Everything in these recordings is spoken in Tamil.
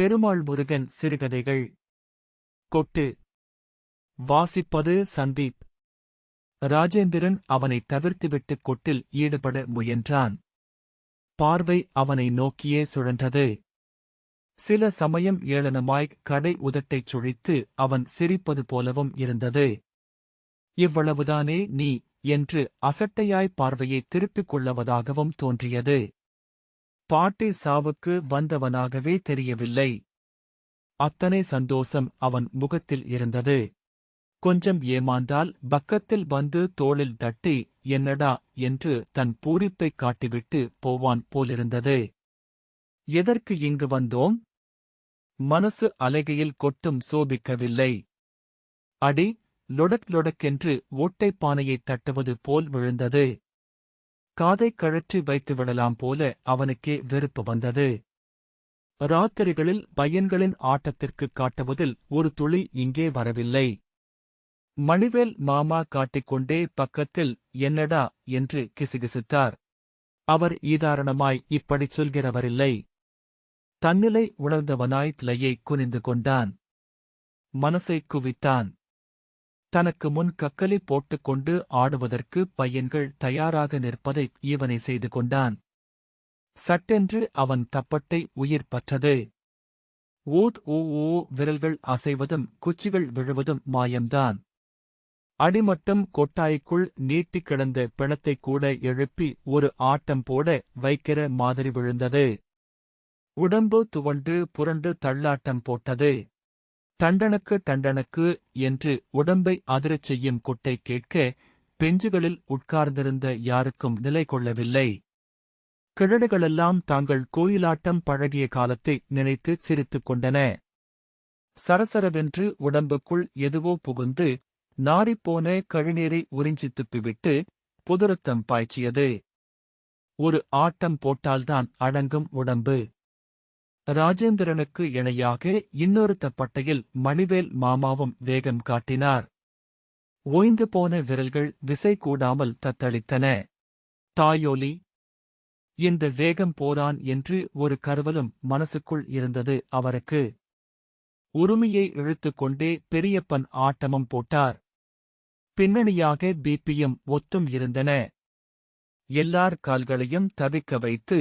பெருமாள் முருகன் சிறுகதைகள். கொட்டு. வாசிப்பது சந்தீப். ராஜேந்திரன் அவனை தவிர்த்துவிட்டு கொட்டில் ஈடுபட முயன்றான். பார்வை அவனை நோக்கியே சுழன்றது. சில சமயம் ஏளனமாய் கடை உதட்டைச் சுழித்து அவன் சிரிப்பது போலவும் இருந்தது. இவ்வளவுதானே நீ என்று அசட்டையாய் பார்வையை திருப்பிக் கொள்ளவதாகவும் தோன்றியது. பாட்டி சாவுக்கு வந்தவனாகவே தெரியவில்லை. அத்தனை சந்தோஷம் அவன் முகத்தில் இருந்தது. கொஞ்சம் ஏமாந்தால் பக்கத்தில் வந்து தோளில் தட்டி என்னடா என்று தன் பூரிப்பைக் காட்டிவிட்டு போவான் போலிருந்தது. எதற்கு இங்கு வந்தோம்? மனசு அலைகையில் கொட்டும் சோபிக்கவில்லை. அடி லொடக் லொடக்கென்று ஓட்டைப் பானையைத் தட்டுவது போல் விழுந்தது. காதைக் கழற்றி வைத்து விடலாம் போல அவனுக்கே வெறுப்பு வந்தது. ராத்திரிகளில் பையன்களின் ஆட்டத்திற்கு காட்டுவதில் ஒரு துளி இங்கே வரவில்லை. மணிவேல் மாமா காட்டிக்கொண்டே பக்கத்தில் என்னடா என்று கிசுகிசுத்தார். அவர் ஈதாரணமாய் இப்படிச் சொல்கிறவரில்லை. தன்னிலை உணர்ந்தவனாய் தலையை குனிந்து கொண்டான். மனசைக் குவித்தான். தனக்கு முன் கக்கலி போட்டுக்கொண்டு ஆடுவதற்கு பையன்கள் தயாராக நிற்பதை ஈவனை செய்து கொண்டான். சட்டென்று அவன் தப்பட்டை உயிர் பற்றது. ஊத் ஊ ஊ விரல்கள் அசைவதும் குச்சிகள் விழுவதும் மாயம்தான். அடிமட்டம் கொட்டாய்க்குள் நீட்டிக் கிடந்த பிணத்தைக் கூட எழுப்பி ஒரு ஆட்டம் போட வைக்கிற மாதிரி விழுந்தது. உடம்பு துவண்டு புரண்டு தள்ளாட்டம் போட்டது. டண்டனுக்கு டண்டனுக்கு என்று உடம்பை அதிரச் செய்யும் குட்டை கேட்க பெஞ்சுகளில் உட்கார்ந்திருந்த யாருக்கும் நிலை கொள்ளவில்லை. கிழடுகளெல்லாம் தாங்கள் கோயிலாட்டம் பழகிய காலத்தை நினைத்து சிரித்துக் கொண்டன. சரசரவென்று உடம்புக்குள் எதுவோ புகுந்து நாறிப்போன கழிநீரை உறிஞ்சி துப்பிவிட்டு புதுரத்தம் பாய்ச்சியது. ஒரு ஆட்டம் போட்டால்தான் அடங்கும் உடம்பு. ராஜேந்திரனுக்கு இணையாக இன்னொருத்த பட்டையில் மணிவேல் மாமாவும் வேகம் காட்டினார். ஓய்ந்து போன விரல்கள் விசை கூடாமல் தத்தளித்தன. தாயோலி இந்த வேகம் போரான் என்று ஒரு கருவலும் மனசுக்குள் இருந்தது அவருக்கு. உரிமையை இழுத்துக்கொண்டே பெரியப்பன் ஆட்டமும் போட்டார். பின்னணியாக பிபியும் ஒத்தும் இருந்தன. எல்லார் கால்களையும் தவிக்க வைத்து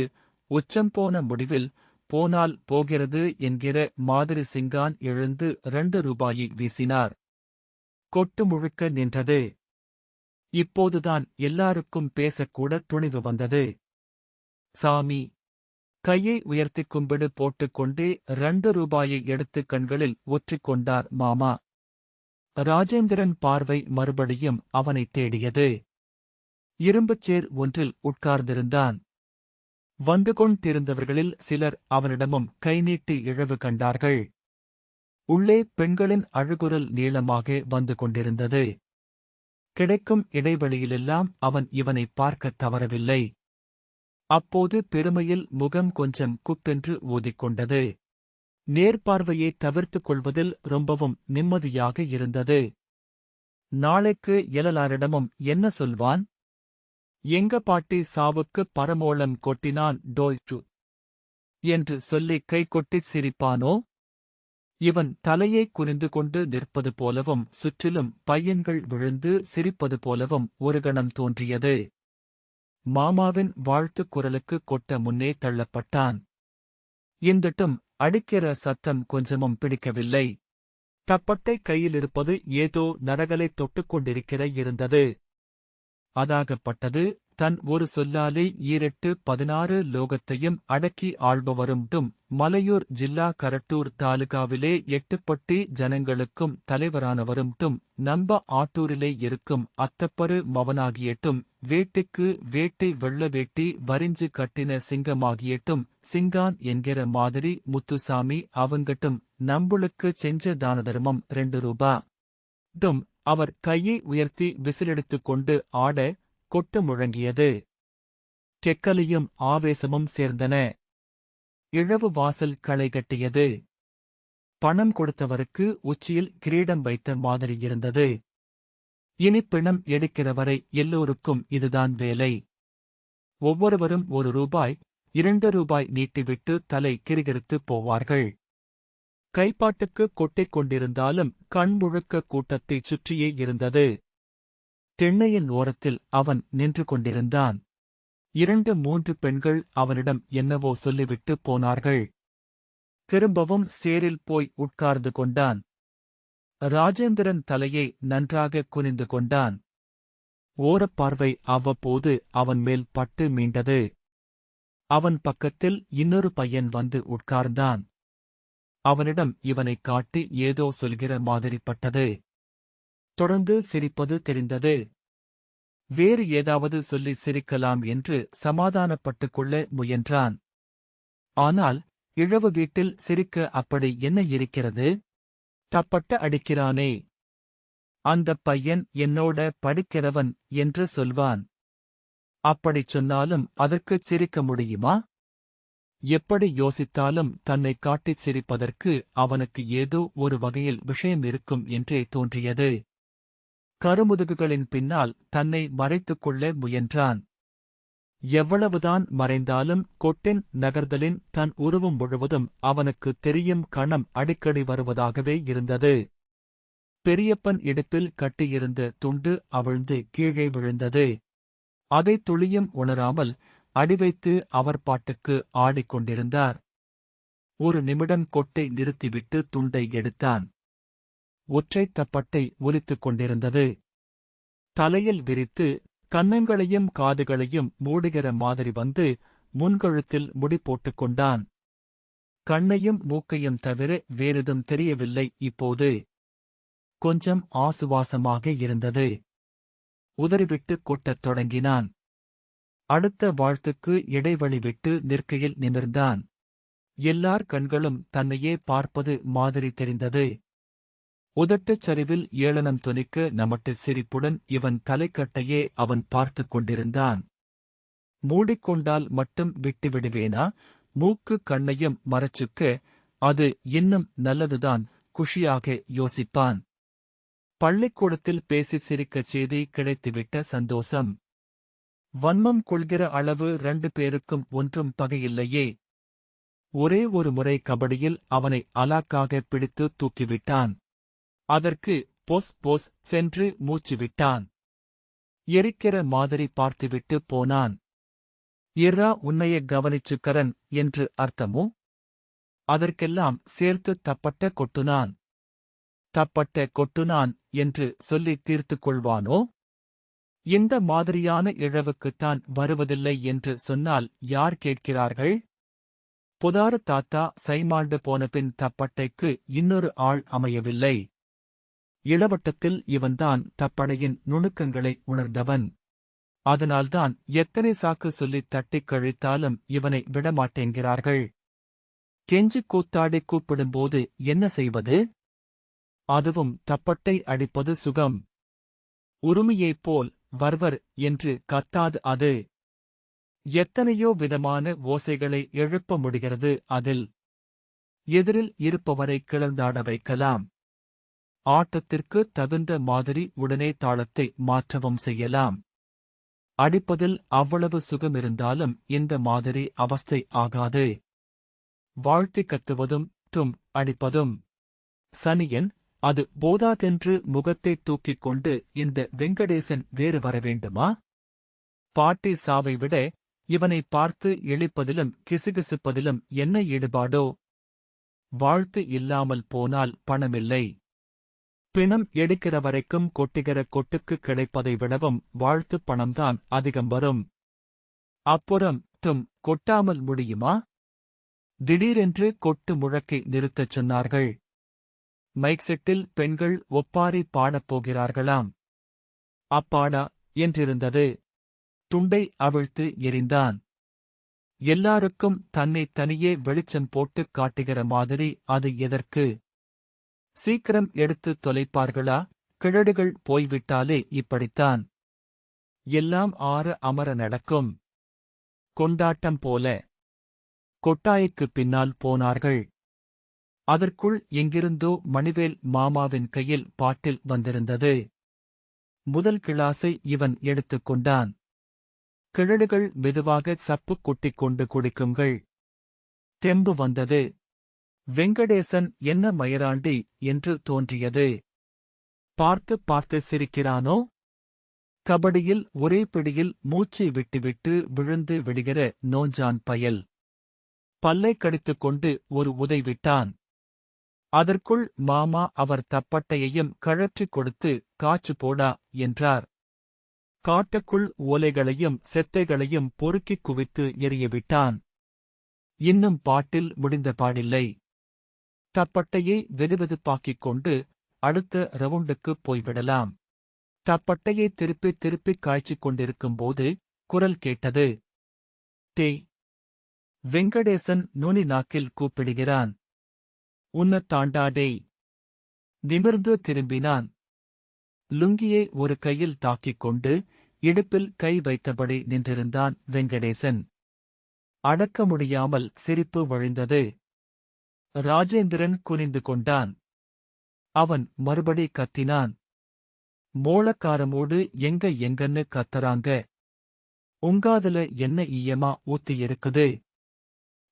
உச்சம் போன முடிவில் போனால் போகிறது என்கிற மாதிரி சிங்கான் எழுந்து ரெண்டு ரூபாயை வீசினார். கொட்டு முழுக்க நின்றது. இப்போதுதான் எல்லாருக்கும் பேசக்கூட துணிவு வந்தது. சாமி கையை உயர்த்தி கும்பிடு போட்டுக்கொண்டே ரெண்டு ரூபாயை எடுத்து கண்களில் ஒற்றிக்கொண்டார் மாமா. ராஜேந்திரன் பார்வை மறுபடியும் அவனைத் தேடியது. இரும்புச் சேர் ஒன்றில் உட்கார்ந்திருந்தான். வந்து கொண்டிருந்தவர்களில் சிலர் அவனிடமும் கை நீட்டி இழவு கண்டார்கள். உள்ளே பெண்களின் அழுகுரல் நீளமாக வந்து கொண்டிருந்தது. கிடைக்கும் இடைவெளியிலெல்லாம் அவன் இவனை பார்க்கத் தவறவில்லை. அப்போது பெருமையில் முகம் கொஞ்சம் குப்பென்று ஊதிக்கொண்டது. நேர்பார்வையை தவிர்த்துக் கொள்வதில் ரொம்பவும் நிம்மதியாக இருந்தது. நாளைக்கு எழலாரிடமும் என்ன சொல்வான்? எங்க பாட்டி சாவுக்கு பரமோளம் கொட்டினான் டோய்டு என்று சொல்லி கைகொட்டிச் சிரிப்பானோ? இவன் தலையை குனிந்து கொண்டு நிற்பது போலவும் சுற்றிலும் பையன்கள் விழுந்து சிரிப்பது போலவும் ஒரு கணம் தோன்றியது. மாமாவின் வாழ்த்துக் குரலுக்கு கொட்ட முன்னே தள்ளப்பட்டான். இந்தட்டும் அடிக்கிற சத்தம் கொஞ்சமும் பிடிக்கவில்லை. தப்பட்டை கையிலிருப்பது ஏதோ நரகலை தொட்டுக் கொண்டிருக்கிற இருந்தது. அதாகப்பட்டது. தன் ஒரு சொல்லாலே ஈரெட்டு பதினாறு லோகத்தையும் அடக்கி ஆள்பவரும் மலையூர் ஜில்லா கரட்டூர் தாலுகாவிலே எட்டுப்பட்டி ஜனங்களுக்கும் தலைவரானவரும் நம்ப ஆட்டூரிலே இருக்கும் அத்தப்பரு மவனாகியட்டும் வேட்டுக்கு வேட்டை வெள்ள வேட்டி வரிஞ்சு கட்டின சிங்கமாகியட்டும் சிங்கான் என்கிற மாதிரி முத்துசாமி அவங்கட்டும் நம்புளுக்கு செஞ்ச தான தர்மம் ரெண்டு ரூபா. டும் அவர் கையை உயர்த்தி விசிலெடுத்துக் கொண்டு ஆட கொட்டு முழங்கியது. கெக்கலியும் ஆவேசமும் சேர்ந்தன. இழவு வாசல் களை கட்டியது. பணம் கொடுத்தவருக்கு உச்சியில் கிரீடம் வைத்த மாதிரி இருந்தது. இனி பிணம் எடுக்கிறவரை எல்லோருக்கும் இதுதான் வேலை. ஒவ்வொருவரும் ஒரு ரூபாய் இரண்டு ரூபாய் நீட்டிவிட்டு தலை கிரிகிரித்துப் போவார்கள். கைப்பாட்டுக்கு கொட்டிக் கொண்டிருந்தாலும் கண்முழுக்க கூட்டத்தைச் சுற்றியே இருந்தது. திண்ணையின் ஓரத்தில் அவன் நின்று கொண்டிருந்தான். இரண்டு மூன்று பெண்கள் அவனிடம் என்னவோ சொல்லிவிட்டு போனார்கள். திரும்பவும் சேரில் போய் உட்கார்ந்து கொண்டான். ராஜேந்திரன் தலையை நன்றாக குனிந்து கொண்டான். ஓரப்பார்வை அவ்வப்போது அவன் மேல் பட்டு மீண்டது. அவன் பக்கத்தில் இன்னொரு பையன் வந்து உட்கார்ந்தான். அவனிடம் இவனைக் காட்டி ஏதோ சொல்கிற மாதிரிப்பட்டது. தொடர்ந்து சிரிப்பது தெரிந்தது. வேறு ஏதாவது சொல்லி சிரிக்கலாம் என்று சமாதானப்பட்டுக் கொள்ள முயன்றான். ஆனால் இழவு வீட்டில் சிரிக்க அப்படி என்ன இருக்கிறது? தப்பட்ட அடிக்கிறானே. அந்தப் பையன் என்னோட படிக்கிறவன் என்று சொல்வான். அப்படிச் சொன்னாலும் அதற்குச் சிரிக்க முடியுமா? எப்படி யோசித்தாலும் தன்னை காட்டிச் சிரிப்பதற்கு அவனுக்கு ஏதோ ஒரு வகையில் விஷயம் இருக்கும் என்றே தோன்றியது. கருமுதுகுகளின் பின்னால் தன்னை மறைத்துக் கொள்ள முயன்றான். எவ்வளவுதான் மறைந்தாலும் கொட்டின் நகர்தலின் தன் உருவம் முழுவதும் அவனுக்கு தெரியும் கணம் அடிக்கடி வருவதாகவே இருந்தது. பெரியப்பன் இடுப்பில் கட்டியிருந்த துண்டு அவிழ்ந்து கீழே விழுந்தது. அதை துளியும் உணராமல் அடிவைத்து அவர் பாட்டுக்கு ஆடிக்கொண்டிருந்தார். ஒரு நிமிடம் கொட்டை நிறுத்திவிட்டு துண்டை எடுத்தான். ஒற்றைத் தப்பட்டை ஒலித்துக் கொண்டிருந்தது. தலையில் விரித்து கன்னங்களையும் காதுகளையும் மூடுகிற மாதிரி வந்து முன்கழுத்தில் முடி போட்டுக் கொண்டான். கண்ணையும் மூக்கையும் தவிர வேறெதும் தெரியவில்லை இப்போது. கொஞ்சம் ஆசுவாசமாக இருந்தது. உதறிவிட்டு கொட்டத் தொடங்கினான். அடுத்த வாழ்த்துக்கு இடைவெளி விட்டு நிற்கையில் நிமிர்ந்தான். எல்லார் கண்களும் தன்னையே பார்ப்பது மாதிரி தெரிந்தது. உதட்டுச் சரிவில் ஏளனம் துணிக்க நமட்டு சிரிப்புடன் இவன் தலைக்கட்டையே அவன் பார்த்துக் கொண்டிருந்தான். மூடிக்கொண்டால் மட்டும் விட்டுவிடுவேனா மூக்கு கண்ணையும் மறைச்சுக்க அது இன்னும் நல்லதுதான் குஷியாக யோசிப்பான். பள்ளிக்கூடத்தில் பேசி சிரிக்கச் செய்தி கிடைத்துவிட்ட சந்தோஷம். வன்மம் கொள்கிற அளவு ரெண்டு பேருக்கும் ஒன்றும் பகையில்லையே. ஒரே ஒரு முறை கபடியில் அவனை அலாக்காக பிடித்து தூக்கிவிட்டான். அதற்கு பொஸ் பொஸ் சென்று மூச்சு விட்டான் எரிக்கிற மாதிரி பார்த்துவிட்டு போனான். எர்ரா உன்னைய கவனிச்சுக்கரன் என்று அர்த்தமோ? அதற்கெல்லாம் சேர்த்து தப்பட்ட கொட்டுனான். தப்பட்ட கொட்டுனான் என்று சொல்லி தீர்த்துக் கொள்வானோ? இந்த மாதிரியான இழவுக்குத்தான் வருவதில்லை என்று சொன்னால் யார் கேட்கிறார்கள்? புதார தாத்தா சைமாழ்ந்து போனபின் தப்பட்டைக்கு இன்னொரு ஆள் அமையவில்லை. இளவட்டத்தில் இவன்தான் தப்படையின் நுணுக்கங்களை உணர்ந்தவன். அதனால்தான் எத்தனை சாக்கு சொல்லித் தட்டிக் கழித்தாலும் இவனை விடமாட்டேங்கிறார்கள். கெஞ்சி கூத்தாடி கூப்பிடும்போது என்ன செய்வது? அதுவும் தப்பட்டை அடிப்பது சுகம். உரிமையைப் போல் வர்வர் என்று கத்தாது அது. எத்தனையோ விதமான ஓசைகளை எழுப்ப முடிகிறது அதில். எதிரில் இருப்பவரை கிளர்ந்தாட வைக்கலாம். ஆட்டத்திற்கு தகுந்த மாதிரி உடனே தாளத்தை மாற்றவும் செய்யலாம். அடிப்பதில் அவ்வளவு சுகமிருந்தாலும் இந்த மாதிரி அவஸ்தை ஆகாது. வாழ்த்தி கத்துவதும் தும் அடிப்பதும். சனியன் அது போதாதென்று முகத்தை தூக்கிக் கொண்டு இந்த வெங்கடேசன் வேறு வரவேண்டுமா பாட்டி சாவை விட இவனை பார்த்து இழிப்பதிலும் கிசுகிசுப்பதிலும் என்ன ஈடுபாடோ? வாழ்த்து இல்லாமல் போனால் பணமில்லை. பிணம் எடுக்கிற வரைக்கும் கொட்டுகிற கொட்டுக்கு கிடைப்பதை விடவும் வாழ்த்து பணம்தான் அதிகம் வரும். அப்புறம் தும் கொட்டாமல் முடியுமா? திடீரென்று கொட்டு முழக்கை நிறுத்தச் சொன்னார்கள். மைக் செட்டில் பெண்கள் ஒப்பாரி பாடப் போகிறார்களாம். அப்பாடா என்றிருந்தது. துண்டை அவிழ்த்து எறிந்தான் எல்லாருக்கும் தன்னை தனியே வெளிச்சம் போட்டுக் காட்டுகிற மாதிரி அது எதற்கு? சீக்கிரம் எடுத்து தொலைப்பார்களா? கிழடுகள் போய்விட்டாலே இப்படித்தான். எல்லாம் ஆற அமர நடக்கும். கொண்டாட்டம் போல. கொட்டாய்க்குப் பின்னால் போனார்கள். அதற்குள் எங்கிருந்தோ மணிவேல் மாமாவின் கையில் பாட்டில் வந்திருந்தது. முதல் கிளாஸை இவன் எடுத்துக் கொண்டான். கிழடுகள் மெதுவாக சப்பு கொட்டிக் கொண்டு குடிக்குங்கள். தெம்பு வந்தது. வெங்கடேசன் என்ன மயராண்டி என்று தோன்றியது. பார்த்து பார்த்து சிரிக்கிறானோ? கபடியில் ஒரே பிடியில் மூச்சை விட்டுவிட்டு விழுந்து விடுகிற நோஞ்சான் பயல். பல்லை கடித்துக் கொண்டு ஒரு உதை விட்டான். அதற்குள் மாமா அவர் தப்பட்டையையும் கழற்றிக் கொடுத்து காச்சு போடா என்றார். காட்டுக்குள் ஓலைகளையும் செத்தைகளையும் பொறுக்கிக் குவித்து எறியவிட்டான் இன்னும் பாட்டில் முடிந்த பாடில்லை. தப்பட்டையை வெதுவெதுப்பாக்கிக் கொண்டு அடுத்த ரவுண்டுக்குப் போய்விடலாம் தப்பட்டையை திருப்பி திருப்பிக் காய்ச்சிக் கொண்டிருக்கும்போது குரல் கேட்டது. டே வெங்கடேசன் நுனி நாக்கில் கூப்பிடுகிறான். உன்னத் தாண்டாடே நிமிர்ந்து திரும்பினான். லுங்கியை ஒரு கையில் தாக்கிக் கொண்டு இடுப்பில் கை வைத்தபடி நின்றிருந்தான் வெங்கடேசன். அடக்க முடியாமல் சிரிப்பு வழிந்தது. ராஜேந்திரன் குனிந்து கொண்டான். அவன் மறுபடி கத்தினான். மோளக்காரமோடு எங்க எங்கன்னு கத்தறாங்க. உங்காதுல என்ன ஈயமா ஊத்தி இருக்குது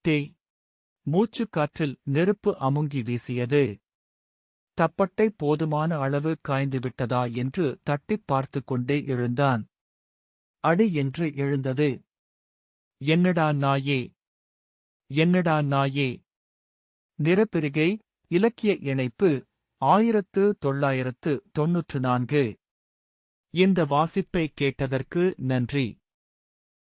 தே மூச்சுக் காற்றில் நெருப்பு அமுங்கி வீசியது. தப்பட்டை போதுமான அளவு காய்ந்துவிட்டதா என்று தட்டிப் பார்த்து கொண்டே எழுந்தான். அடி என்று எழுந்தது. என்னடா நாயே? என்னடா நாயே? நிறப்பிரிகை இலக்கிய இணைப்பு ஆயிரத்து தொள்ளாயிரத்து தொன்னூற்று நான்கு. இந்த வாசிப்பை கேட்டதற்கு நன்றி.